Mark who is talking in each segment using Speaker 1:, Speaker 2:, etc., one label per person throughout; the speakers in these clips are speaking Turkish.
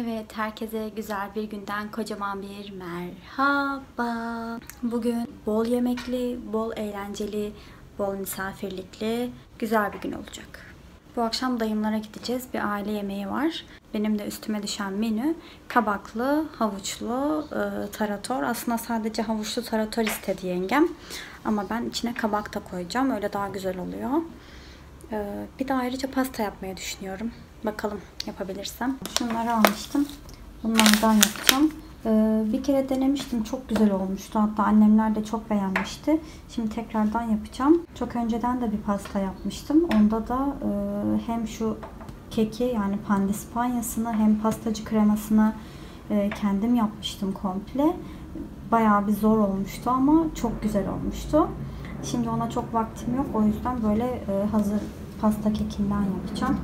Speaker 1: Evet, herkese güzel bir günden kocaman bir merhaba. Bugün bol yemekli, bol eğlenceli, bol misafirlikli güzel bir gün olacak. Bu akşam dayımlara gideceğiz. Bir aile yemeği var. Benim de üstüme düşen menü kabaklı, havuçlu, e, tarator. Aslında sadece havuçlu tarator istedi yengem. Ama ben içine kabak da koyacağım. Öyle daha güzel oluyor. E, bir de ayrıca pasta yapmayı düşünüyorum. Bakalım yapabilirsem. Şunları almıştım. Bunlardan yapacağım. Ee, bir kere denemiştim. Çok güzel olmuştu. Hatta annemler de çok beğenmişti. Şimdi tekrardan yapacağım. Çok önceden de bir pasta yapmıştım. Onda da e, hem şu keki yani pandispanyasını hem pastacı kremasını e, kendim yapmıştım komple. Bayağı bir zor olmuştu ama çok güzel olmuştu. Şimdi ona çok vaktim yok. O yüzden böyle e, hazır pasta kekinden yapacağım.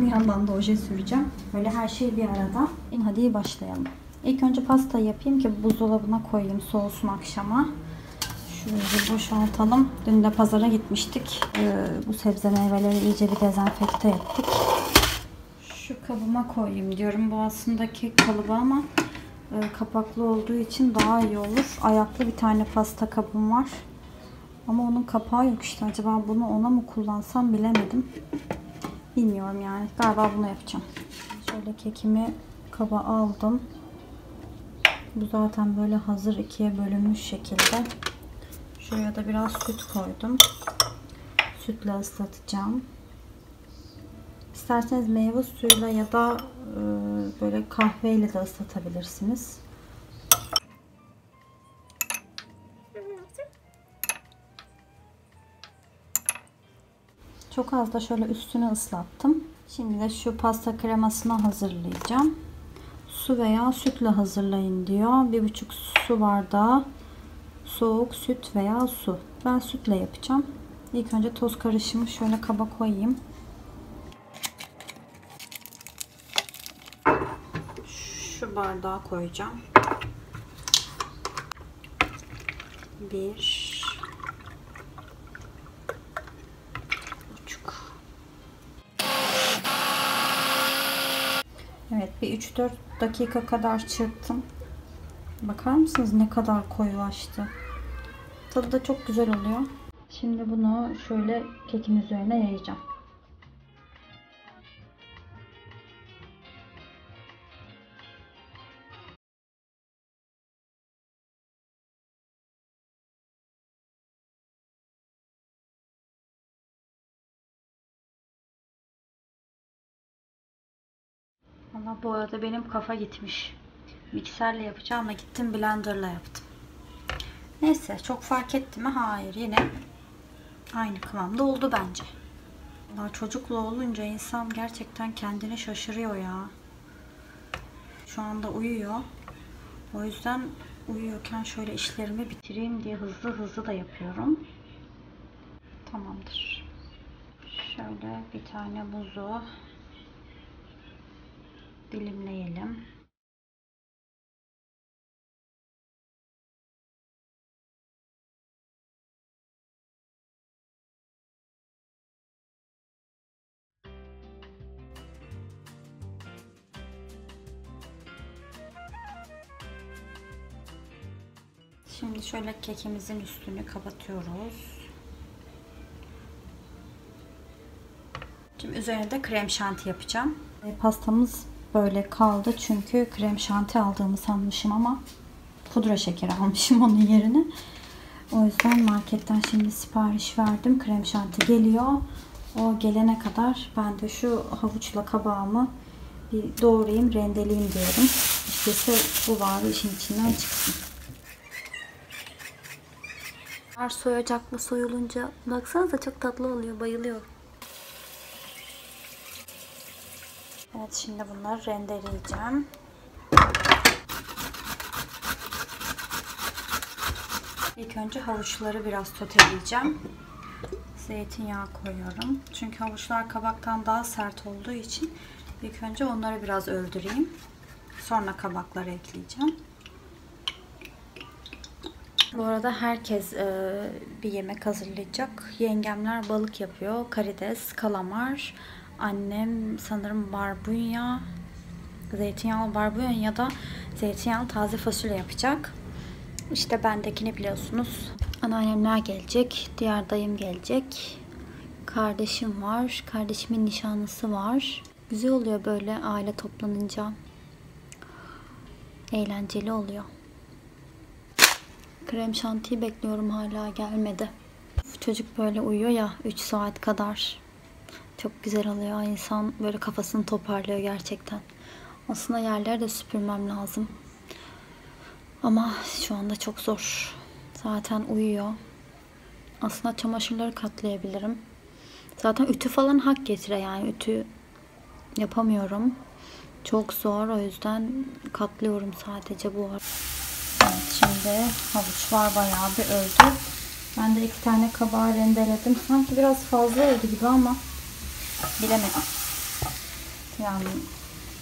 Speaker 1: Bir yandan da oje süreceğim. Böyle her şey bir arada. Hadi başlayalım. İlk önce pasta yapayım ki buzdolabına koyayım soğusun akşama. Şöyle boşaltalım. Dün de pazara gitmiştik. Ee, bu sebze meyveleri iyice bir dezenfekte ettik. Şu kabıma koyayım diyorum. Bu aslında kek kalıbı ama e, kapaklı olduğu için daha iyi olur. Ayaklı bir tane pasta kabım var. Ama onun kapağı yok işte. Acaba bunu ona mı kullansam bilemedim. Bilmiyorum yani. Galiba bunu yapacağım. Şöyle kekimi kaba aldım. Bu zaten böyle hazır ikiye bölünmüş şekilde. Şuraya da biraz süt koydum. Sütle ıslatacağım. İsterseniz meyve suyuyla ya da e, böyle kahveyle de ıslatabilirsiniz. Çok az da şöyle üstüne ıslattım. Şimdi de şu pasta kremasını hazırlayacağım. Su veya sütle hazırlayın diyor. Bir buçuk su bardağı soğuk süt veya su. Ben sütle yapacağım. İlk önce toz karışımı şöyle kaba koyayım. Şu bardağa koyacağım. Bir Evet bir 3-4 dakika kadar çırptım. Bakar mısınız ne kadar koyulaştı. Tadı da çok güzel oluyor. Şimdi bunu şöyle kekin üzerine yayacağım. Bu arada benim kafa gitmiş. Mikserle yapacağım ama gittim blenderla yaptım. Neyse çok fark etti mi? Hayır yine aynı kıvamda oldu bence. Vallahi çocukla olunca insan gerçekten kendini şaşırıyor ya. Şu anda uyuyor. O yüzden uyuyorken şöyle işlerimi bitireyim diye hızlı hızlı da yapıyorum. Tamamdır. Şöyle bir tane buzu dilimleyelim. Şimdi şöyle kekimizin üstünü kapatıyoruz. Şimdi üzerine de krem şanti yapacağım. Pastamız böyle kaldı çünkü krem şanti aldığımı sanmışım ama pudra şekeri almışım onun yerine. O yüzden marketten şimdi sipariş verdim. Krem şanti geliyor. O gelene kadar ben de şu havuçla kabağımı bir doğrayayım, rendeleyeyim diyorum. İşte bu var işin içinden çıksın. Soyacaklı soyulunca baksanıza çok tatlı oluyor. Bayılıyorum. Evet şimdi bunları rendeleyeceğim. İlk önce havuçları biraz soteleyeceğim. Zeytinyağı koyuyorum. Çünkü havuçlar kabaktan daha sert olduğu için ilk önce onları biraz öldüreyim. Sonra kabakları ekleyeceğim. Bu arada herkes e, bir yemek hazırlayacak. Yengemler balık yapıyor. Karides, kalamar. Annem sanırım barbunya. Zeytinyağlı barbunya ya da zeytinyağlı taze fasulye yapacak. İşte bendekini biliyorsunuz. Anneannemler gelecek. Diğer dayım gelecek. Kardeşim var. Kardeşimin nişanlısı var. Güzel oluyor böyle aile toplanınca. Eğlenceli oluyor. Krem şantiyi bekliyorum hala gelmedi. Çocuk böyle uyuyor ya 3 saat kadar. Çok güzel oluyor. İnsan böyle kafasını toparlıyor gerçekten. Aslında yerleri de süpürmem lazım. Ama şu anda çok zor. Zaten uyuyor. Aslında çamaşırları katlayabilirim. Zaten ütü falan hak getire yani ütü yapamıyorum. Çok zor o yüzden katlıyorum sadece bu ara. Evet şimdi havuçlar bayağı bir öldü. Ben de iki tane kabağı rendeledim. Sanki biraz fazla oldu gibi ama bilemedim. Yani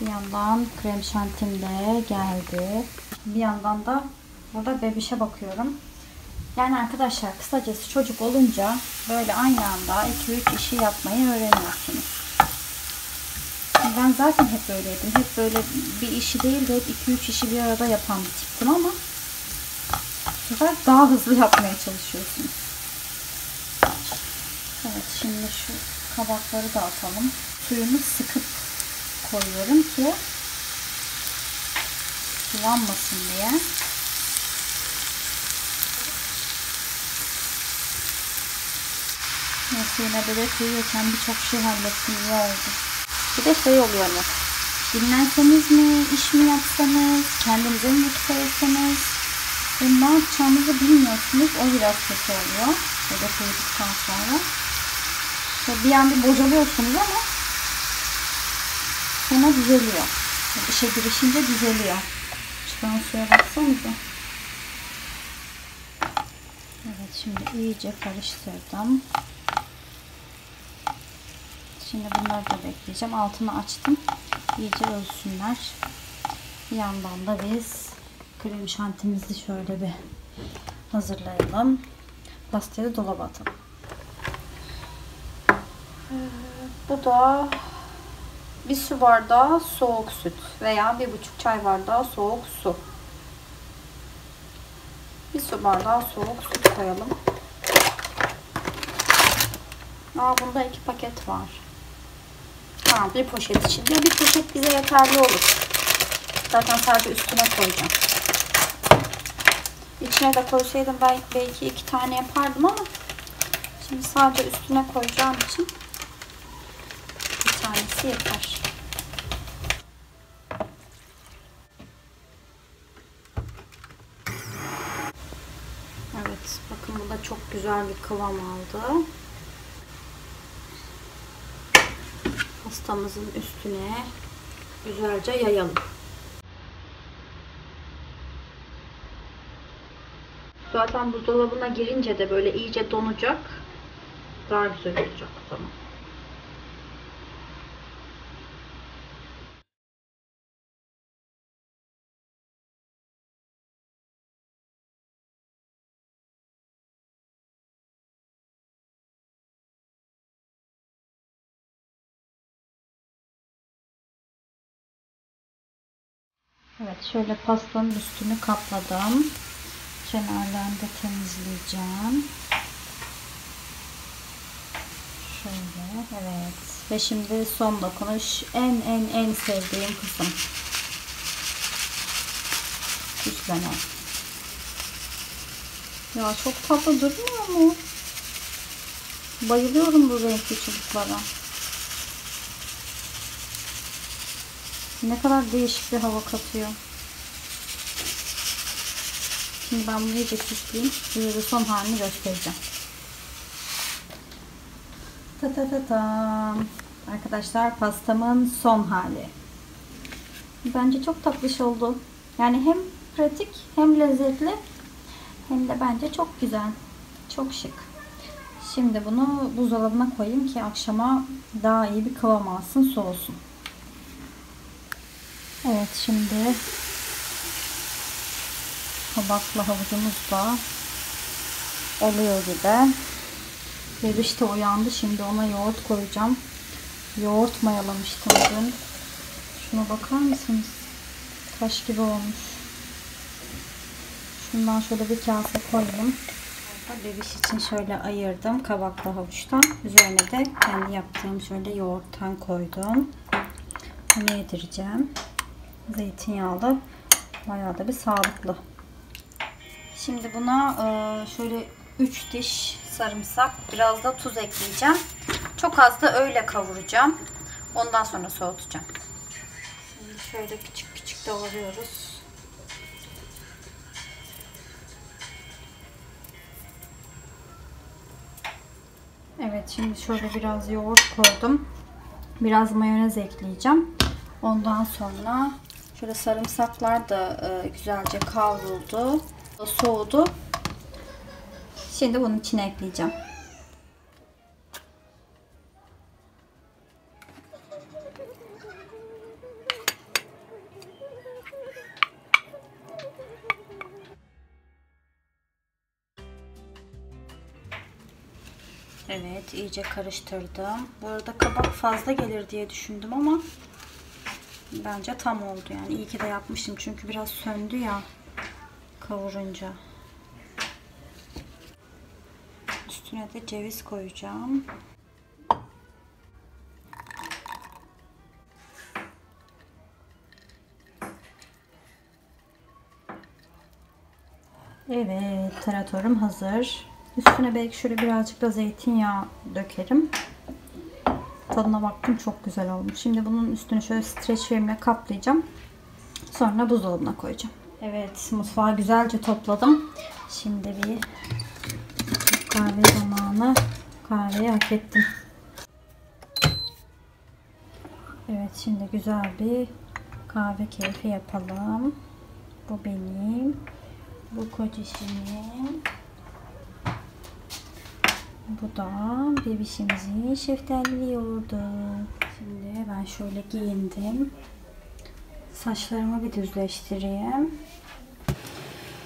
Speaker 1: bir yandan krem şantim de geldi. Bir yandan da burada bebişe bakıyorum. Yani arkadaşlar kısacası çocuk olunca böyle aynı anda 2-3 işi yapmayı öğreniyorsunuz. Ben zaten hep böyleydim. Hep böyle bir işi değil de hep 2-3 işi bir arada yapan bir tiptim ama bu sefer daha hızlı yapmaya çalışıyorsunuz. Evet şimdi şu kabakları da atalım. Suyunu sıkıp koyuyorum ki sulanmasın diye. Neyse yine böyle kıyıyorken birçok şey hallettim. iyi oldu. Bir de şey oluyor mu? Dinlenseniz mi, iş mi yapsanız, kendinize mi vakit ayırsanız, ve ne yapacağınızı bilmiyorsunuz. O biraz kötü oluyor. Böyle kıydıktan sonra. Bir an bir bocalıyorsunuz ama sonra düzeliyor. İşe girişince düzeliyor. Çıkan suya baksanıza. Evet şimdi iyice karıştırdım. Şimdi bunları da bekleyeceğim. Altını açtım. İyice ölsünler. Bir yandan da biz krem şantimizi şöyle bir hazırlayalım. Pastayı dolaba atalım. Bu da bir su bardağı soğuk süt veya bir buçuk çay bardağı soğuk su. Bir su bardağı soğuk süt koyalım. Aa, bunda iki paket var. Ha, bir poşet içinde. Bir poşet bize yeterli olur. Zaten sadece üstüne koyacağım. İçine de koysaydım belki, belki iki tane yapardım ama şimdi sadece üstüne koyacağım için tanesi yeter. Evet, bakın bu da çok güzel bir kıvam aldı. Pastamızın üstüne güzelce yayalım. Zaten buzdolabına girince de böyle iyice donacak. Daha güzel olacak o zaman. Evet şöyle pastanın üstünü kapladım. Kenarlarını da temizleyeceğim. Şöyle evet. Ve şimdi son dokunuş. En en en sevdiğim kısım. Süsleme. Ya çok tatlı durmuyor mu? Bayılıyorum bu renkli çubuklara. Ne kadar değişik bir hava katıyor. Şimdi ben bunu iyice süsleyeyim. Size de son halini göstereceğim. Ta ta ta ta. Arkadaşlar pastamın son hali. Bence çok tatlış oldu. Yani hem pratik hem lezzetli hem de bence çok güzel. Çok şık. Şimdi bunu buzdolabına koyayım ki akşama daha iyi bir kıvam alsın soğusun. Evet şimdi kabakla havucumuz da oluyor gibi. Bebiş de uyandı. Şimdi ona yoğurt koyacağım. Yoğurt mayalamıştım dün. Şuna bakar mısınız? Taş gibi olmuş. Şundan şöyle bir kase koyayım. Bebiş için şöyle ayırdım kabaklı havuçtan. Üzerine de kendi yaptığım şöyle yoğurttan koydum. Bunu yedireceğim. Zeytinyağlı. Bayağı da bir sağlıklı. Şimdi buna e, şöyle 3 diş sarımsak, biraz da tuz ekleyeceğim. Çok az da öyle kavuracağım. Ondan sonra soğutacağım. Şimdi şöyle küçük küçük doğruyoruz. Evet şimdi şöyle biraz yoğurt koydum. Biraz mayonez ekleyeceğim. Ondan sonra şöyle sarımsaklar da e, güzelce kavruldu. Soğudu. Şimdi bunun içine ekleyeceğim. Evet iyice karıştırdım. Bu arada kabak fazla gelir diye düşündüm ama bence tam oldu yani. İyi ki de yapmışım çünkü biraz söndü ya kavurunca. Üstüne de ceviz koyacağım. Evet, taratorum hazır. Üstüne belki şöyle birazcık da zeytinyağı dökerim. Tadına baktım çok güzel olmuş. Şimdi bunun üstüne şöyle streç filmle kaplayacağım. Sonra buzdolabına koyacağım. Evet, mutfağı güzelce topladım. Şimdi bir kahve zamanı. Kahveyi hak ettim. Evet, şimdi güzel bir kahve keyfi yapalım. Bu benim. Bu kocişimin. Bu da bebişimizin şeftalili yoğurdu. Şimdi ben şöyle giyindim. Saçlarımı bir düzleştireyim.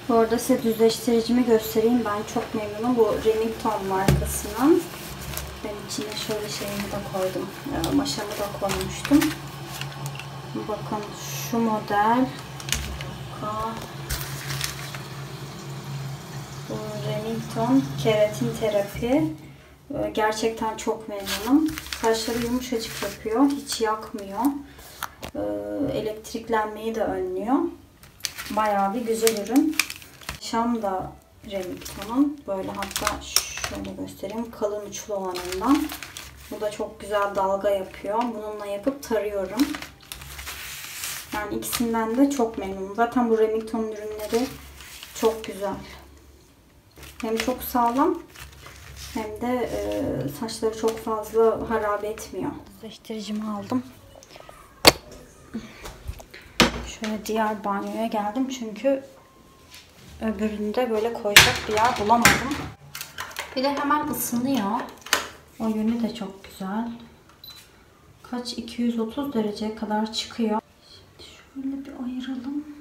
Speaker 1: Bu arada size düzleştiricimi göstereyim. Ben çok memnunum. Bu Remington markasının. Ben içine şöyle şeyimi de koydum. Ee, maşamı da koymuştum. Bakın şu model. Bu Remington keratin terapi. Ee, gerçekten çok memnunum. Saçları yumuşacık yapıyor. Hiç yakmıyor. Ee, elektriklenmeyi de önlüyor. Bayağı bir güzel ürün. Şam da Remington'un. Böyle hatta şöyle göstereyim. Kalın uçlu olanından. Bu da çok güzel dalga yapıyor. Bununla yapıp tarıyorum. Yani ikisinden de çok memnunum. Zaten bu Remington ürünleri çok güzel. Hem çok sağlam hem de e, saçları çok fazla harap etmiyor. Düzleştiricimi aldım. Şöyle diğer banyoya geldim çünkü öbüründe böyle koyacak bir yer bulamadım. Bir de hemen ısınıyor. O yönü de çok güzel. Kaç? 230 dereceye kadar çıkıyor. Şimdi şöyle bir ayıralım.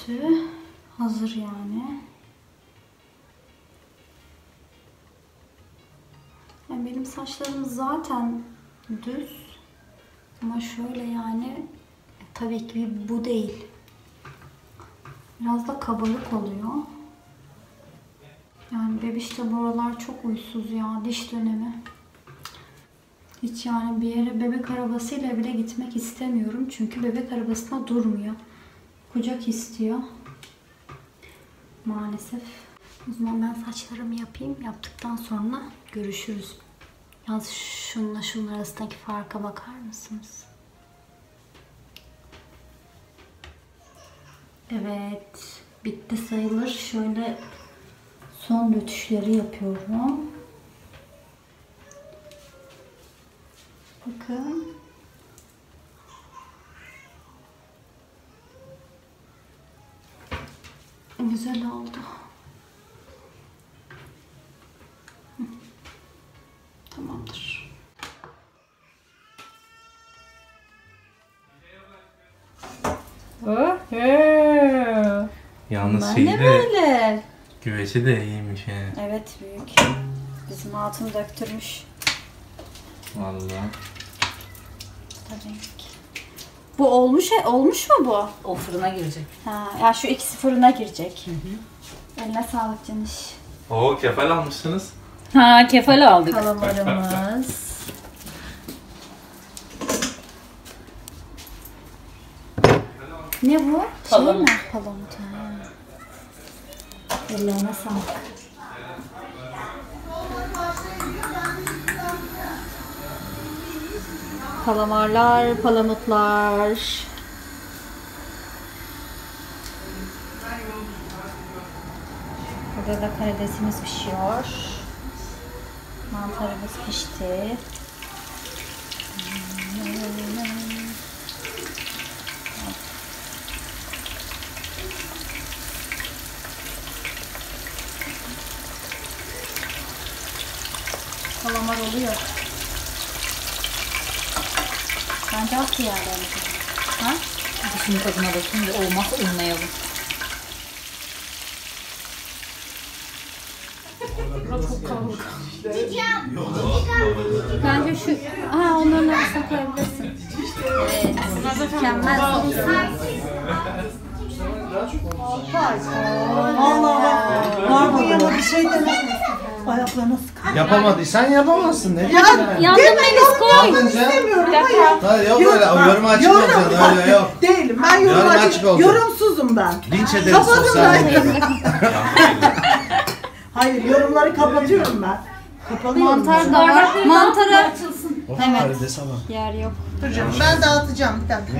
Speaker 1: Öttü. Hazır yani. yani. Benim saçlarım zaten düz. Ama şöyle yani tabii ki bu değil. Biraz da kabarık oluyor. Yani bebiş de bu aralar çok uysuz ya. Diş dönemi. Hiç yani bir yere bebek arabasıyla bile gitmek istemiyorum. Çünkü bebek arabasına durmuyor. Kucak istiyor. Maalesef. O zaman ben saçlarımı yapayım. Yaptıktan sonra görüşürüz. Yalnız şununla şunun arasındaki farka bakar mısınız? Evet. Bitti sayılır. Şöyle son rötuşları yapıyorum. Bakın. Güzel oldu. Tamamdır. Oho.
Speaker 2: Yalnız şeyi de
Speaker 1: böyle?
Speaker 2: güveci de iyiymiş he.
Speaker 1: Evet büyük. Bizim altını döktürmüş.
Speaker 2: Vallahi.
Speaker 1: Da renk. Bu olmuş olmuş mu bu?
Speaker 3: O fırına girecek.
Speaker 1: Ha, ya şu ikisi fırına girecek. Eline sağlık Caniş.
Speaker 2: Oo kefal almışsınız.
Speaker 3: Ha kefal aldık.
Speaker 1: Kalamarımız. Ne bu?
Speaker 3: Palamut.
Speaker 1: Şey mi? Palamut. ha. Ellerine sağlık. Kalamarlar, palamutlar. Burada da karidesimiz pişiyor. Mantarımız pişti. Kalamar oluyor. Az yerlerine. Ha?
Speaker 3: Dışının tadına bakayım da olmazsa unlayalım.
Speaker 1: Bence şu... Ha onların arasına koyabilirsin. Evet. Mükemmel olsun.
Speaker 4: Allah Allah. Barbunya'da bir şey demek. Ayaklarına.
Speaker 5: Yapamadıysan yapamazsın. Ne
Speaker 4: Ya,
Speaker 3: Yandım Melis koy.
Speaker 4: istemiyorum. Hayır.
Speaker 5: Hayır yok
Speaker 4: Yok,
Speaker 5: öyle. Yorum açık
Speaker 4: yorum-
Speaker 5: olacaksın. Öyle yok.
Speaker 4: Değilim. Ben yorum,
Speaker 5: Yorum
Speaker 4: açık.
Speaker 5: açık olacak.
Speaker 4: Yorumsuzum ben.
Speaker 5: Linç ederiz
Speaker 4: Kapadım
Speaker 5: sosyal
Speaker 4: ben.
Speaker 5: medyada.
Speaker 4: Hayır yorumları kapatıyorum ben. Kapalıyorum.
Speaker 1: Mantar da var. Mantarı
Speaker 3: Açılsın.
Speaker 5: Of, bak.
Speaker 1: yer yok.
Speaker 4: Duracağım. Ben dağıtacağım bir dakika.